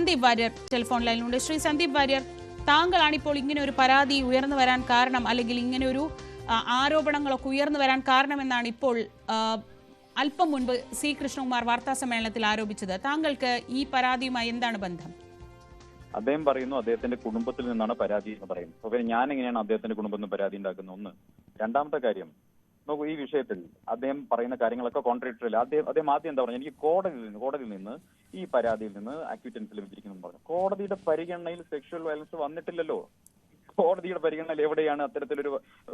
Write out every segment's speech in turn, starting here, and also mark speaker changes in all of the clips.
Speaker 1: Sandeep Warrier telephone ലൈനിലുണ്ട്. ശ്രീ സന്ദീപ് വാര്യർ താങ്കളാണ് ഇപ്പോൾ ഇങ്ങനെ ഒരു പരാതി ഉയർന്നു വരാൻ കാരണം അല്ലെങ്കിൽ ഇങ്ങനെ ഒരു ആരോപണങ്ങളൊക്കെ ഉയർന്നു വരാൻ കാരണമെന്നാണ് ഇപ്പോൾ അല്പം മുൻപ് സി കൃഷ്ണകുമാർ വാർത്താ സമ്മേളനത്തിൽ ആരോപിച്ചത്. താങ്കൾക്ക് ഈ പരാതിയുമായി എന്താണ് ബന്ധം?
Speaker 2: അദ്ദേഹം പറയുന്നു അദ്ദേഹത്തിന്റെ കുടുംബത്തിൽ നിന്നാണ് പരാതി എന്ന് പറയുന്നത്. അപ്പൊ പിന്നെ ഞാൻ എങ്ങനെയാണ് അദ്ദേഹത്തിന്റെ കുടുംബത്തിൽ നിന്ന് പരാതി ഉണ്ടാക്കുന്ന ഒന്ന് രണ്ടാമത്തെ കാര്യം നോക്കൂ ഈ വിഷയത്തിൽ അദ്ദേഹം പറയുന്ന കാര്യങ്ങളൊക്കെ കോൺട്രാക്ടറിൽ അദ്ദേഹം അദ്ദേഹം ആദ്യം എന്താ പറഞ്ഞു എനിക്ക് കോടതിയിൽ നിന്ന് കോടതിയിൽ നിന്ന് ഈ പരാതിയിൽ നിന്ന് അക്യൂറ്റൻസ് ലഭിച്ചിരിക്കുന്നു പറഞ്ഞു. കോടതിയുടെ പരിഗണനയിൽ സെക്ഷൽ വയലൻസ് വന്നിട്ടില്ലല്ലോ. കോടതിയുടെ പരിഗണനയിൽ എവിടെയാണ് അത്തരത്തിലൊരു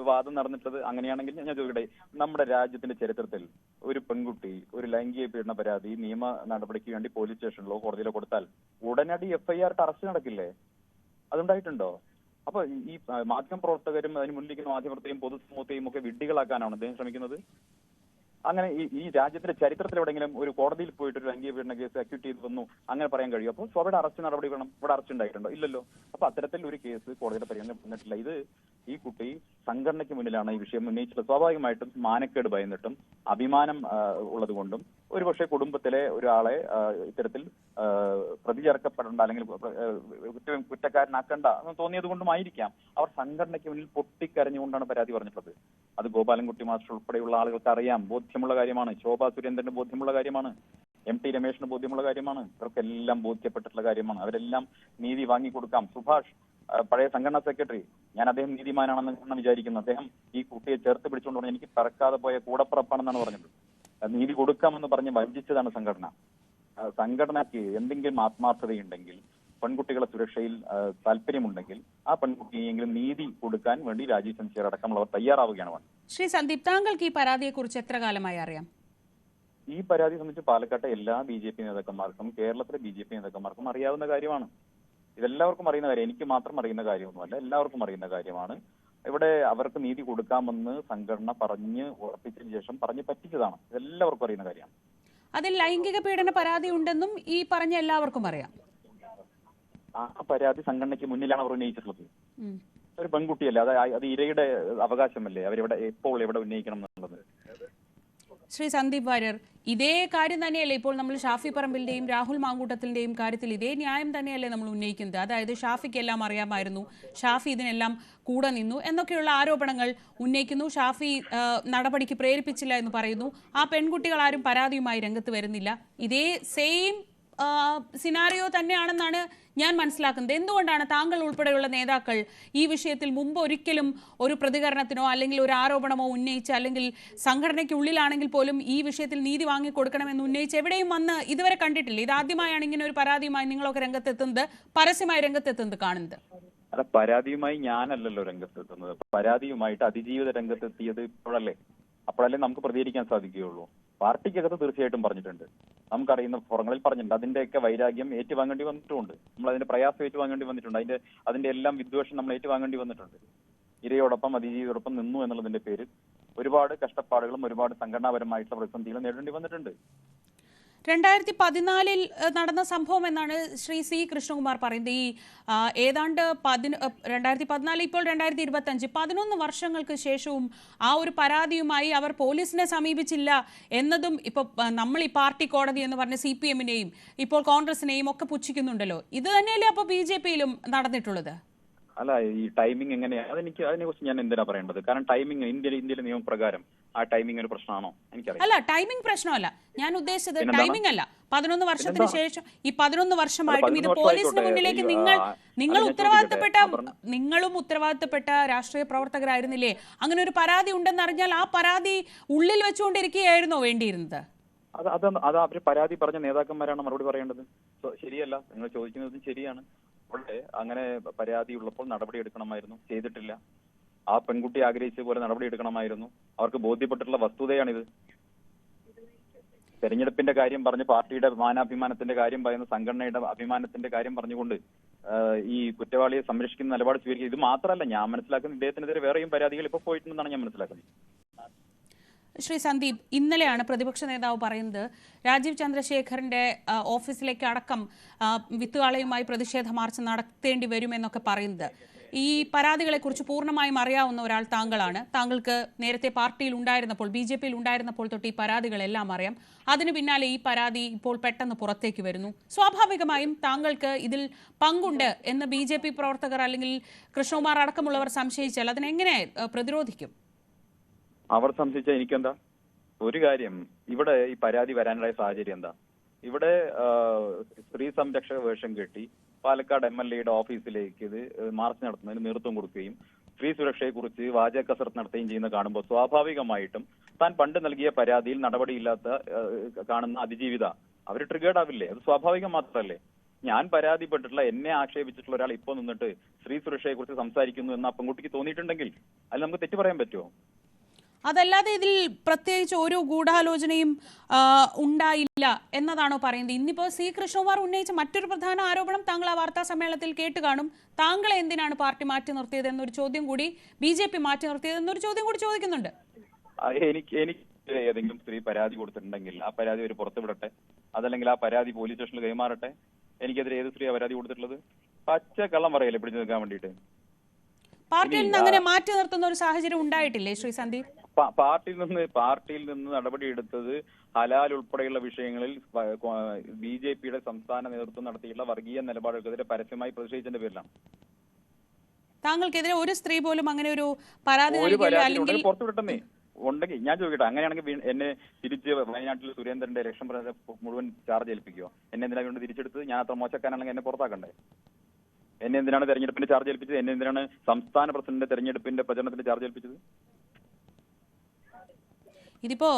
Speaker 2: വാദം നടന്നിട്ടുള്ളത്? അങ്ങനെയാണെങ്കിൽ ഞാൻ ചോദിക്കട്ടെ നമ്മുടെ രാജ്യത്തിന്റെ ചരിത്രത്തിൽ ഒരു പെൺകുട്ടി ഒരു ലൈംഗിക പീഡന പരാതി നിയമ നടപടിക്ക് വേണ്ടി പോലീസ് സ്റ്റേഷനിലോ കോടതിയിലോ കൊടുത്താൽ ഉടനടി എഫ്ഐആർ അറസ്റ്റ് നടക്കില്ലേ? അതുണ്ടായിട്ടുണ്ടോ? അപ്പൊ ഈ മാധ്യമ പ്രവർത്തകരും അതിന് മുന്നിലിരിക്കുന്ന മാധ്യമത്തെയും പൊതുസമൂഹത്തെയും ഒക്കെ വിഡ്ഢികളാക്കാനാണ് അദ്ദേഹം ശ്രമിക്കുന്നത്. അങ്ങനെ ഈ ഈ രാജ്യത്തിന്റെ ചരിത്രത്തിൽ എവിടെയെങ്കിലും ഒരു കോടതിയിൽ പോയിട്ട് ഒരു ലൈംഗിക പീഡന കേസ് അക്യൂട്ട് ചെയ്ത് വന്നു അങ്ങനെ പറയാൻ കഴിയും. അപ്പോൾ അവിടെ അറസ്റ്റ് നടപടി വേണം ഇവിടെ അറസ്റ്റ് ഉണ്ടായിട്ടുണ്ടോ. ഇല്ലല്ലോ. അപ്പൊ അത്തരത്തിൽ ഒരു കേസ് കോടതിയുടെ പരിഗണന വന്നിട്ടില്ല. ഇത് ഈ കുട്ടി സംഘടനയ്ക്ക് മുന്നിലാണ് ഈ വിഷയം ഉന്നയിച്ചത് സ്വാഭാവികമായിട്ടും മാനക്കേട് ഭയന്നിട്ടും അഭിമാനം ഉള്ളതുകൊണ്ടും ഒരുപക്ഷെ കുടുംബത്തിലെ ഒരാളെ ഇത്തരത്തിൽ പ്രതി ചേർക്കപ്പെടേണ്ട അല്ലെങ്കിൽ കുറ്റം കുറ്റക്കാരനാക്കേണ്ട എന്ന് തോന്നിയത് കൊണ്ടുമായിരിക്കാം അവർ സംഘടനയ്ക്ക് മുന്നിൽ പൊട്ടിക്കരഞ്ഞുകൊണ്ടാണ് പരാതി പറഞ്ഞിട്ടുള്ളത്. അത് ഗോപാലൻകുട്ടി മാസ്റ്റർ ഉൾപ്പെടെയുള്ള ആളുകൾക്ക് അറിയാം ബോധ്യമുള്ള കാര്യമാണ്. ശോഭാ സുരേന്ദ്രന് ബോധ്യമുള്ള കാര്യമാണ്. എം ടി രമേശിന് ബോധ്യമുള്ള കാര്യമാണ്. ഇവർക്കെല്ലാം ബോധ്യപ്പെട്ടിട്ടുള്ള കാര്യമാണ്. അവരെല്ലാം നീതി വാങ്ങിക്കൊടുക്കാം. സുഭാഷ് പഴയ സംഘടനാ സെക്രട്ടറി ഞാൻ അദ്ദേഹം നീതിമാനാണെന്ന് വിചാരിക്കുന്നു അദ്ദേഹം ഈ കുട്ടിയെ ചേർത്ത് പിടിച്ചുകൊണ്ട് പറഞ്ഞു എനിക്ക് പറക്കാതെ പോയ കൂടപ്പുറപ്പാണെന്നാണ് പറഞ്ഞത് നീതി കൊടുക്കാമെന്ന് പറഞ്ഞ് വഞ്ചിച്ചതാണ് സംഘടന. സംഘടനയ്ക്ക് എന്തെങ്കിലും ആത്മാർത്ഥതയുണ്ടെങ്കിൽ പെൺകുട്ടികളെ സുരക്ഷയിൽ താല്പര്യമുണ്ടെങ്കിൽ ആ പെൺകുട്ടിയെങ്കിലും നീതി കൊടുക്കാൻ വേണ്ടി രാജീവ് ചന്ദ്രശേഖർ അടക്കമുള്ളവർ തയ്യാറാവുകയാണ്
Speaker 1: ശ്രീ സന്ദീപ് താങ്കൾക്ക് ഈ പരാതിയെക്കുറിച്ച് എത്ര കാലമായി അറിയാം?
Speaker 2: ഈ പരാതി സംബന്ധിച്ച് പാലക്കാട്ടെ എല്ലാ ബി ജെ പി നേതാക്കന്മാർക്കും കേരളത്തിലെ ബി ജെ പി നേതാക്കന്മാർക്കും അറിയാവുന്ന കാര്യമാണ്. ഇതെല്ലാവർക്കും അറിയുന്ന കാര്യം എനിക്ക് മാത്രം അറിയുന്ന കാര്യമൊന്നുമല്ല എല്ലാവർക്കും അറിയുന്ന കാര്യമാണ്. ഇവിടെ അവർക്ക് നീതി കൊടുക്കാമെന്ന് സംഘടന പറഞ്ഞ് ഉറപ്പിച്ചതിന് ശേഷം പറഞ്ഞ് പറ്റിച്ചതാണ്. ഇതെല്ലാവർക്കും അറിയുന്ന കാര്യമാണ്.
Speaker 1: അതിൽ ലൈംഗിക പീഡന പരാതി ഉണ്ടെന്നും ഈ പറഞ്ഞ എല്ലാവർക്കും അറിയാം.
Speaker 2: ആ പരാതി സംഘടനയ്ക്ക് മുന്നിലാണ് അവർ ഉന്നയിച്ചിട്ടുള്ളത്. ഒരു പെൺകുട്ടിയല്ലേ? അത് ഇരയുടെ അവകാശമല്ലേ? അവരിവിടെ എപ്പോൾ എവിടെ ഉന്നയിക്കണം എന്നുള്ളത്?
Speaker 1: ശ്രീ സന്ദീപ് വാര്യർ ഇതേ കാര്യം തന്നെയല്ലേ ഇപ്പോൾ നമ്മൾ ഷാഫി പറമ്പിന്റെയും രാഹുൽ മാങ്കൂട്ടത്തിന്റെയും കാര്യത്തിൽ ഇതേ ന്യായം തന്നെയല്ലേ നമ്മൾ ഉന്നയിക്കുന്നത്? അതായത് ഷാഫിക്ക് എല്ലാം അറിയാമായിരുന്നു ഷാഫി ഇതിനെല്ലാം കൂടെ നിന്നു എന്നൊക്കെയുള്ള ആരോപണങ്ങൾ ഉന്നയിക്കുന്നു. ഷാഫി നടപടിക്ക് പ്രേരിപ്പിച്ചില്ല എന്ന് പറയുന്നു. ആ പെൺകുട്ടികൾ ആരും പരാതിയുമായി രംഗത്ത് വരുന്നില്ല. ഇതേ സെയിം സിനാറിയോ തന്നെയാണെന്നാണ് ഞാൻ മനസ്സിലാക്കുന്നത്. എന്തുകൊണ്ടാണ് താങ്കൾ ഉൾപ്പെടെയുള്ള നേതാക്കൾ ഈ വിഷയത്തിൽ മുമ്പ് ഒരിക്കലും ഒരു പ്രതികരണത്തിനോ അല്ലെങ്കിൽ ഒരു ആരോപണമോ ഉന്നയിച്ച് അല്ലെങ്കിൽ സംഘടനയ്ക്കുള്ളിലാണെങ്കിൽ പോലും ഈ വിഷയത്തിൽ നീതി വാങ്ങിക്കൊടുക്കണമെന്ന് ഉന്നയിച്ച് എവിടെയും വന്ന് ഇതുവരെ കണ്ടിട്ടില്ല. ഇതാദ്യമായാണ് ഇങ്ങനെ ഒരു പരാതിയുമായി നിങ്ങളൊക്കെ രംഗത്തെത്തുന്നത് പരസ്യമായി രംഗത്തെത്തുന്നത് കാണുന്നത്.
Speaker 2: അല്ല പരാതിയുമായി ഞാനല്ലല്ലോ രംഗത്തെത്തുന്നത്. പരാതിയുമായിട്ട് അതിജീവിത രംഗത്തെത്തിയത് ഇപ്പോഴല്ലേ? അപ്പോഴല്ലേ നമുക്ക് പ്രതികരിക്കാൻ സാധിക്കുകയുള്ളൂ. പാർട്ടിക്കകത്ത് തീർച്ചയായിട്ടും പറഞ്ഞിട്ടുണ്ട്. നമുക്കറിയുന്ന ഫോറങ്ങളിൽ പറഞ്ഞിട്ടുണ്ട്. അതിന്റെയൊക്കെ വൈരാഗ്യം ഏറ്റുവാങ്ങേണ്ടി വന്നിട്ടുണ്ട്. നമ്മൾ അതിന്റെ പ്രയാസം ഏറ്റുവാങ്ങേണ്ടി വന്നിട്ടുണ്ട്. അതിന്റെ അതിന്റെ എല്ലാം വിദ്വേഷം നമ്മൾ ഏറ്റുവാങ്ങേണ്ടി വന്നിട്ടുണ്ട്. ഇരയോടൊപ്പം അതിജീവിയോടൊപ്പം നിന്നു എന്നുള്ളതിന്റെ പേരിൽ ഒരുപാട് കഷ്ടപ്പാടുകളും ഒരുപാട് സംഘടനാപരമായിട്ടുള്ള പ്രതിസന്ധികളും നേരിടേണ്ടി വന്നിട്ടുണ്ട്.
Speaker 1: രണ്ടായിരത്തി പതിനാലിൽ നടന്ന സംഭവം എന്നാണ് ശ്രീ സി കൃഷ്ണകുമാർ പറയുന്നത്. ഈ ഏതാണ്ട് പതിന രണ്ടായിരത്തി പതിനാല് ഇപ്പോൾ രണ്ടായിരത്തി ഇരുപത്തി അഞ്ച് പതിനൊന്ന് വർഷങ്ങൾക്ക് ശേഷവും ആ ഒരു പരാതിയുമായി അവർ പോലീസിനെ സമീപിച്ചില്ല എന്നതും ഇപ്പോൾ നമ്മൾ ഈ പാർട്ടി കോടതി എന്ന് പറഞ്ഞ സി പി എമ്മിനെയും ഇപ്പോൾ കോൺഗ്രസിനെയും ഒക്കെ പുച്ഛിക്കുന്നുണ്ടല്ലോ. ഇത് തന്നെയല്ലേ അപ്പോൾ ബി ജെ പിയിലും നടന്നിട്ടുള്ളത്?
Speaker 2: അല്ല ഈ ടൈമിംഗ് എങ്ങനെയാണ്? അതെനിക്ക് അതിനെ കുറിച്ച് ഞാൻ എന്തിനാ പറയേണ്ടത്? കാരണം ടൈമിംഗ് ഇന്ത്യയിലെ ഇന്ത്യയിലെ നിയമപ്രകാരം ആ ടൈമിംഗ് ഒരു പ്രശ്നമാണോ? എനിക്കറിയാം
Speaker 1: അല്ല ടൈമിംഗ് പ്രശ്നമല്ല. ഞാൻ ഉദ്ദേശിച്ചത് ടൈമിംഗ് അല്ല. പതിനൊന്ന് വർഷത്തിന് ശേഷം ഈ പതിനൊന്ന് വർഷമായിട്ടും ഇത്
Speaker 2: 11
Speaker 1: പോലീസിന് മുന്നിലേക്ക് നിങ്ങൾ നിങ്ങൾ ഉത്തരവാദിത്തപ്പെട്ട നിങ്ങളും ഉത്തരവാദിത്തപ്പെട്ട രാഷ്ട്രീയ പ്രവർത്തകരായിരുന്നില്ലേ? അങ്ങനെ ഒരു പരാതി ഉണ്ടെന്ന് അറിഞ്ഞാൽ ആ പരാതി ഉള്ളിൽ വെച്ചുകൊണ്ടിരിക്കുകയായിരുന്നോ വേണ്ടിയിരുന്നത്?
Speaker 2: അത് അത് അത് അവർ പരാതി പറഞ്ഞ നേതാക്കന്മാരാണ് മറുപടി പറയേണ്ടത്? ശരിയല്ല. നിങ്ങൾ ചോദിക്കുന്നതും ശരിയാണ്. അവിടെ അങ്ങനെ പരാതി ഉള്ളപ്പോൾ നടപടി എടുക്കണമായിരുന്നു. ചെയ്തിട്ടില്ല. ആ പെൺകുട്ടി ആഗ്രഹിച്ച പോലെ നടപടി എടുക്കണമായിരുന്നു. അവർക്ക് ബോധ്യപ്പെട്ടിട്ടുള്ള വസ്തുതയാണിത്. തെരഞ്ഞെടുപ്പിന്റെ കാര്യം പറഞ്ഞ് പാർട്ടിയുടെ മാനാഭിമാനത്തിന്റെ കാര്യം പറയുന്ന സംഘടനയുടെ അഭിമാനത്തിന്റെ കാര്യം പറഞ്ഞുകൊണ്ട് ഈ കുറ്റവാളിയെ സംരക്ഷിക്കുന്ന നിലപാട് സ്വീകരിക്കുക. ഇത് മാത്രമല്ല ഞാൻ മനസ്സിലാക്കുന്ന ഇദ്ദേഹത്തിനെതിരെ വേറെയും പരാതികൾ ഇപ്പൊ പോയിട്ടുണ്ടെന്നാണ് ഞാൻ മനസ്സിലാക്കുന്നത്.
Speaker 1: ശ്രീ സന്ദീപ് ഇന്നലെയാണ് പ്രതിപക്ഷ നേതാവ് പറയുന്നത് രാജീവ് ചന്ദ്രശേഖറിന്റെ ഓഫീസിലേക്ക് അടക്കം വിത്തുകാളയുമായി പ്രതിഷേധ മാർച്ച് നടത്തേണ്ടി വരുമെന്നൊക്കെ പറയുന്നത്. ഈ പരാതികളെക്കുറിച്ച് പൂർണമായും അറിയാവുന്ന ഒരാൾ താങ്കളാണ്. താങ്കൾക്ക് നേരത്തെ പാർട്ടിയിൽ ഉണ്ടായിരുന്നപ്പോൾ ബി ജെ പിയിൽ ഉണ്ടായിരുന്നപ്പോൾ തൊട്ട് ഈ പരാതികളെല്ലാം അറിയാം. അതിനു പിന്നാലെ ഈ പരാതി ഇപ്പോൾ പെട്ടെന്ന് പുറത്തേക്ക് വരുന്നു. സ്വാഭാവികമായും താങ്കൾക്ക് ഇതിൽ പങ്കുണ്ട് എന്ന് ബി ജെ പി പ്രവർത്തകർ അല്ലെങ്കിൽ കൃഷ്ണകുമാർ അടക്കമുള്ളവർ സംശയിച്ചാൽ അതിനെങ്ങനെ പ്രതിരോധിക്കും?
Speaker 2: അവർ സംശയിച്ച എനിക്കെന്താ? ഒരു കാര്യം ഇവിടെ ഈ പരാതി വരാനുള്ള സാഹചര്യം എന്താ? ഇവിടെ സ്ത്രീ സംരക്ഷക വേഷം കെട്ടി പാലക്കാട് എം എൽ എയുടെ ഓഫീസിലേക്ക് ഇത് മാർച്ച് നടത്തുന്നതിന് നേതൃത്വം കൊടുക്കുകയും സ്ത്രീ സുരക്ഷയെക്കുറിച്ച് വാചക കസരത്ത് നടത്തുകയും ചെയ്യുന്ന കാണുമ്പോൾ സ്വാഭാവികമായിട്ടും താൻ പണ്ട് നൽകിയ പരാതിയിൽ നടപടിയില്ലാത്ത കാണുന്ന അതിജീവിത അവർ ട്രിഗേർഡ് ആവില്ലേ? അത് സ്വാഭാവികം മാത്രമല്ലേ? ഞാൻ പരാതിപ്പെട്ടിട്ടുള്ള എന്നെ ആക്ഷേപിച്ചിട്ടുള്ള ഒരാൾ ഇപ്പൊ നിന്നിട്ട് സ്ത്രീ സുരക്ഷയെക്കുറിച്ച് സംസാരിക്കുന്നു എന്ന് ആ പെൺകുട്ടിക്ക് തോന്നിയിട്ടുണ്ടെങ്കിൽ അതിൽ നമുക്ക് തെറ്റു പറയാൻ പറ്റുമോ?
Speaker 1: അതല്ലാതെ ഇതിൽ പ്രത്യേകിച്ച് ഒരു ഗൂഢാലോചനയും ഉണ്ടായില്ല എന്നതാണോ പറയുന്നത്. ഇന്നിപ്പോൾ സി കൃഷ്ണകുമാർ ഉന്നയിച്ച മറ്റൊരു പ്രധാന ആരോപണം താങ്കൾ ആ വാർത്താ സമ്മേളനത്തിൽ കേട്ട് കാണും. താങ്കൾ എന്തിനാണ് പാർട്ടി മാറ്റി നിർത്തിയത് എന്നൊരു ചോദ്യം കൂടി ബി ജെ പി മാറ്റി നിർത്തിയത് എന്നൊരു ചോദ്യം കൂടി ചോദിക്കുന്നുണ്ട്.
Speaker 2: എനിക്ക് എനിക്ക് ഏതെങ്കിലും സ്ത്രീ പരാതി കൊടുത്തിട്ടുണ്ടെങ്കിൽ ആ പരാതി ഒരു പുറത്തുവിടട്ടെ. അതല്ലെങ്കിൽ ആ പരാതി പോലീസ് സ്റ്റേഷനിൽ കൈമാറട്ടെ. എനിക്കെതിരെ ഏത് സ്ത്രീ പരാതി കൊടുത്തിട്ടുള്ളത്? പച്ച കള്ളം പറയല്ലേ പിടിച്ചു നിൽക്കാൻ വേണ്ടിയിട്ട്.
Speaker 1: പാർട്ടിയിൽ നിന്ന് അങ്ങനെ മാറ്റി നിർത്തുന്ന ഒരു സാഹചര്യം ഉണ്ടായിട്ടില്ലേ ശ്രീ സന്ദീപ്?
Speaker 2: പാർട്ടിയിൽ നിന്ന് പാർട്ടിയിൽ നിന്ന് നടപടി എടുത്തത് ഹലാൽ ഉൾപ്പെടെയുള്ള വിഷയങ്ങളിൽ ബി ജെ പിയുടെ സംസ്ഥാന നേതൃത്വം നടത്തിയിട്ടുള്ള വർഗീയ നിലപാടുകൾക്കെതിരെ പരസ്യമായി പ്രതിഷേധിച്ചതിന്റെ പേരിലാണ്.
Speaker 1: താങ്കൾക്കെതിരെ ഒരു സ്ത്രീ പോലും അങ്ങനെ ഒരു പരാതി അല്ലെങ്കിൽ
Speaker 2: ഉണ്ടെങ്കിൽ ഉണ്ടെങ്കിൽ ഞാൻ ചോദിക്കട്ടെ അങ്ങനെയാണെങ്കിൽ എന്നെ തിരിച്ച് വയനാട്ടിൽ സുരേന്ദ്രന്റെ ഇലക്ഷൻ മുഴുവൻ ചാർജ് ഏൽപ്പിക്കുമോ എന്നെ എന്തിനാ കൊണ്ട് തിരിച്ചെടുത്ത് ഞാൻ അത്ര മോശക്കാനാണെങ്കിൽ എന്നെ പുറത്താക്കണ്ടേ? എന്നെ എന്തിനാണ് തെരഞ്ഞെടുപ്പിന്റെ ചാർജ് ഏൽപ്പിച്ചത്? എന്നെ എന്തിനാണ് സംസ്ഥാന പ്രസിഡന്റ് തെരഞ്ഞെടുപ്പിന്റെ പ്രചരണത്തിന്റെ ചാർജ് ഏൽപ്പിച്ചത്?
Speaker 1: ഇതിപ്പോ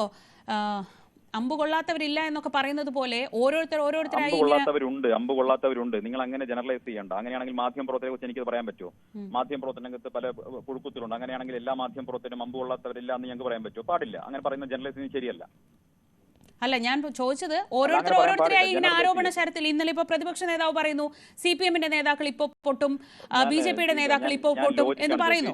Speaker 1: അമ്പ് കൊള്ളാത്തവരില്ല എന്നൊക്കെ പറയുന്നത് പോലെ ഓരോരുത്തർ ഓരോരുത്തരായി
Speaker 2: കൊള്ളാത്തവരുണ്ട് അമ്പ് കൊള്ളാത്തവരുണ്ട്. നിങ്ങൾ അങ്ങനെ ജനറലൈസ് ചെയ്യണ്ട. അങ്ങനെയാണെങ്കിൽ മാധ്യമ പ്രവർത്തകരെ കുറിച്ച് എനിക്ക് പറയാൻ പറ്റുമോ? മാധ്യമ പ്രവർത്തന രംഗത്ത് പല പുഴുക്കുത്തിലുണ്ട് അങ്ങനെയാണെങ്കിൽ എല്ലാ മാധ്യമ പ്രവർത്തനം അമ്പ് കൊള്ളാത്തവരില്ല എന്ന് ഞങ്ങൾക്ക് പറയാൻ പറ്റുമോ? പാടില്ല. അങ്ങനെ പറയുന്ന ജനറലൈസിങ് ശരിയല്ല.
Speaker 1: അല്ല ഞാൻ ചോദിച്ചത് ഓരോരുത്തർ ഓരോരുത്തരായി ഇങ്ങനെ ആരോപണ ശരത്തിൽ ഇന്നലെ ഇപ്പൊ പ്രതിപക്ഷ നേതാവ് പറയുന്നു സി പി എമ്മിന്റെ നേതാക്കൾ ഇപ്പൊ പൊട്ടും ബി ജെ പിയുടെ നേതാക്കൾ ഇപ്പൊ പൊട്ടും എന്ന് പറയുന്നു.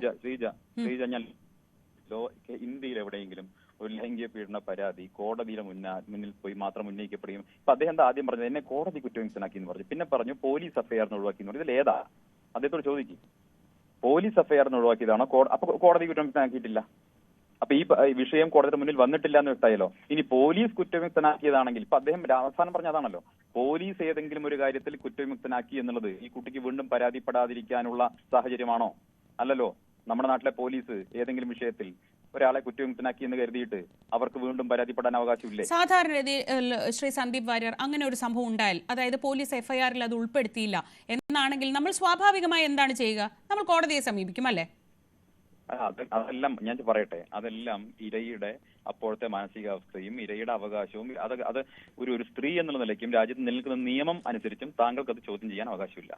Speaker 2: ഇന്ത്യയിൽ എവിടെയെങ്കിലും ഒരു ലൈംഗിക പീഡന പരാതി കോടതിയുടെ മുന്നാ മുന്നിൽ പോയി മാത്രം ഉന്നയിക്കപ്പെടുകയും ഇപ്പൊ അദ്ദേഹം ആദ്യം പറഞ്ഞത്? എന്നെ കോടതി കുറ്റവിമുക്തനാക്കി എന്ന് പറഞ്ഞു. പിന്നെ പറഞ്ഞു പോലീസ് എഫ്ഐആറിന് ഒഴിവാക്കി എന്ന് പറഞ്ഞു. ഇതിൽ ഏതാ? അദ്ദേഹത്തോട് ചോദിക്കും. പോലീസ് എഫ്ഐആറിന് ഒഴിവാക്കിയതാണോ? അപ്പൊ കോടതി കുറ്റവിമുക്തനാക്കിയിട്ടില്ല അപ്പൊ ഈ വിഷയം കോടതിയുടെ മുന്നിൽ വന്നിട്ടില്ല എന്ന് വ്യക്തമായല്ലോ? ഇനി പോലീസ് കുറ്റവിമുക്തനാക്കിയതാണെങ്കിൽ ഇപ്പൊ അദ്ദേഹം അവസാനം പറഞ്ഞതാണല്ലോ പോലീസ് ഏതെങ്കിലും ഒരു കാര്യത്തിൽ കുറ്റവിമുക്തനാക്കി എന്നുള്ളത് ഈ കുട്ടിക്ക് വീണ്ടും പരാതിപ്പെടാതിരിക്കാനുള്ള സാഹചര്യമാണോ? അല്ലല്ലോ. നമ്മുടെ നാട്ടിലെ പോലീസ് ഏതെങ്കിലും വിഷയത്തിൽ ഒരാളെ കുറ്റവിമുക്തനാക്കി എന്ന് കരുതിയിട്ട് അവർക്ക് വീണ്ടും പരാതിപ്പെടാൻ അവകാശമില്ലേ?
Speaker 1: സാധാരണ ശ്രീ സന്ദീപ് വാര്യർ അങ്ങനെ ഒരു സംഭവം ഉണ്ടായാൽ അതായത് പോലീസ് എഫ്ഐആറിൽ അത് ഉൾപ്പെടുത്തിയില്ല എന്നാണെങ്കിൽ നമ്മൾ സ്വാഭാവികമായി എന്താണ് ചെയ്യുക? നമ്മൾ കോടതിയെ സമീപിക്കും അല്ലേ?
Speaker 2: അത് അതെല്ലാം ഞാൻ പറയട്ടെ. അതെല്ലാം ഇരയുടെ അപ്പോഴത്തെ മാനസികാവസ്ഥയും ഇരയുടെ അവകാശവും അത് അത് ഒരു ഒരു സ്ത്രീ എന്നുള്ള നിലയ്ക്കും രാജ്യത്ത് നിലനിൽക്കുന്ന നിയമം അനുസരിച്ചും താങ്കൾക്ക് അത് ചോദ്യം ചെയ്യാൻ അവകാശമില്ല.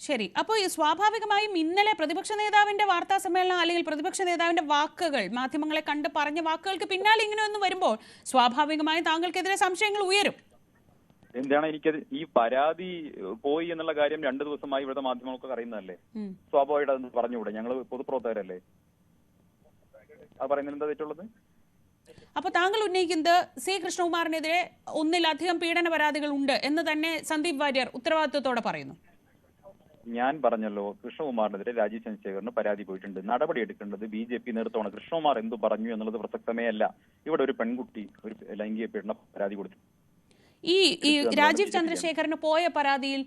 Speaker 1: ശരി. അപ്പോൾ ഈ സ്വാഭാവികമായും ഇന്നലെ പ്രതിപക്ഷ നേതാവിന്റെ വാർത്താ സമ്മേളനം അല്ലെങ്കിൽ പ്രതിപക്ഷ നേതാവിന്റെ വാക്കുകൾ മാധ്യമങ്ങളെ കണ്ട് പറഞ്ഞ വാക്കുകൾക്ക് പിന്നാലെ ഇങ്ങനെയൊന്നും വരുമ്പോൾ സ്വാഭാവികമായും താങ്കൾക്കെതിരെ സംശയങ്ങൾ ഉയരും.
Speaker 2: എന്താണ് എനിക്കത് ഈ പരാതി പോയി എന്നുള്ള കാര്യം രണ്ടു ദിവസമായി ഇവിടുത്തെ മാധ്യമങ്ങൾക്ക് അറിയുന്നതല്ലേ സ്വാഭാവികമായിട്ട് അത് പറഞ്ഞുകൂടെ? ഞങ്ങൾ പൊതുപ്രവർത്തകരല്ലേ? അത് പറയുന്നതിൽ എന്താ തെറ്റുള്ളത്?
Speaker 1: അപ്പൊ താങ്കൾ ഉന്നയിക്കുന്നത് സി കൃഷ്ണകുമാറിനെതിരെ ഒന്നിലധികം പീഡന പരാതികൾ ഉണ്ട് എന്ന് തന്നെ സന്ദീപ് വാര്യർ ഉത്തരവാദിത്വത്തോടെ പറയുന്നു.
Speaker 2: ഞാൻ പറഞ്ഞല്ലോ കൃഷ്ണകുമാറിനെതിരെ രാജീവ് ചന്ദ്രശേഖറിന് പരാതി പോയിട്ടുണ്ട്. നടപടി എടുക്കേണ്ടത് ബി ജെ പി നേതൃത്വമാണ്. കൃഷ്ണകുമാർ എന്തു പറഞ്ഞു എന്നുള്ളത് പ്രസക്തമേ അല്ല. ഇവിടെ ഒരു പെൺകുട്ടി ഒരു ലൈംഗിക പീഡന പരാതി കൊടുത്തു.
Speaker 1: ഈ ഈ രാജീവ്
Speaker 2: ചന്ദ്രശേഖരന്
Speaker 1: ചന്ദ്രശേഖറിന് പോയ പരാതിയിൽ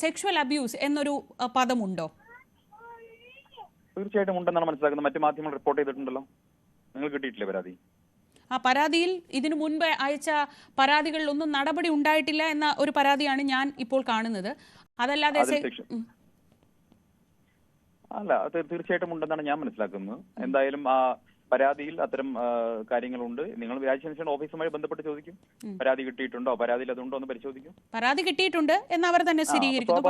Speaker 1: സെക്ഷുവൽ അബ്യൂസ് എന്നൊരു പദമുണ്ടോ?
Speaker 2: തീർച്ചയായിട്ടും ഉണ്ടെന്നാണ് മനസ്സിലാക്കുന്നത്. മറ്റു മാധ്യമങ്ങൾ റിപ്പോർട്ട് ചെയ്തിട്ടുണ്ടല്ലോ. നിങ്ങൾ കിട്ടിയിട്ടില്ലേ പരാതി?
Speaker 1: ആ പരാതിയിൽ ഇതിനു മുൻപ് അയച്ച പരാതികളിൽ ഒന്നും നടപടി ഉണ്ടായിട്ടില്ല എന്ന ഒരു പരാതിയാണ് ഞാൻ ഇപ്പോൾ കാണുന്നത്. അതല്ലാതെ.
Speaker 2: അല്ല അത് തീർച്ചയായിട്ടും ഉണ്ടെന്നാണ് ഞാൻ മനസ്സിലാക്കുന്നത്. എന്തായാലും ആ പരാതിയിൽ അത്തരം കാര്യങ്ങളുണ്ട്. നിങ്ങൾ രാജ്യസംഘ ഓഫീസുമായി ബന്ധപ്പെട്ട് ചോദിക്കും. പരാതി കിട്ടിയിട്ടുണ്ടോ? പരാതിയിൽ അതുണ്ടോ എന്ന് പരിശോധിക്കും.
Speaker 1: പരാതി കിട്ടിയിട്ടുണ്ട് എന്ന് അവർ തന്നെ സ്ഥിരീകരിക്കുന്നു.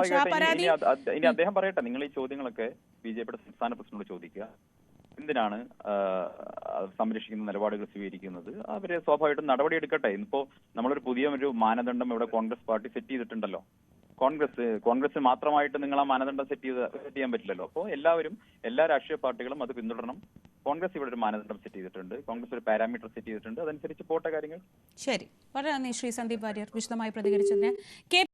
Speaker 2: ഇനി- അദ്ദേഹം പറയട്ടെ. നിങ്ങൾ ഈ ചോദ്യങ്ങളൊക്കെ ബി ജെ പിയുടെ സംസ്ഥാന പ്രസിഡന്റിനോട് ചോദിക്കുക. എന്തിനാണ് സംരക്ഷിക്കുന്ന നിലപാടുകൾ സ്വീകരിക്കുന്നത്? അവർ സ്വാഭാവികമായിട്ടും നടപടി എടുക്കട്ടെ. ഇന്നിപ്പോ നമ്മളൊരു പുതിയ ഒരു മാനദണ്ഡം ഇവിടെ കോൺഗ്രസ് പാർട്ടി സെറ്റ് ചെയ്തിട്ടുണ്ടല്ലോ. കോൺഗ്രസ് കോൺഗ്രസ് മാത്രമായിട്ട് നിങ്ങൾ ആ മാനദണ്ഡം സെറ്റ് ചെയ്ത് സെറ്റ് ചെയ്യാൻ പറ്റില്ലല്ലോ. അപ്പോൾ എല്ലാവരും എല്ലാ രാഷ്ട്രീയ പാർട്ടികളും അത് പിന്തുടരണം. കോൺഗ്രസ് ഇവിടെ ഒരു മാനദണ്ഡം സെറ്റ് ചെയ്തിട്ടുണ്ട്. കോൺഗ്രസ് ഒരു പാരാമീറ്റർ സെറ്റ് ചെയ്തിട്ടുണ്ട്. അതനുസരിച്ച് പോട്ടെ കാര്യങ്ങൾ.
Speaker 1: ശരി. വളരെ നന്ദി ശ്രീ സന്ദീപ് വാര്യർ വിശദമായി പ്രതികരിച്ചതിന്.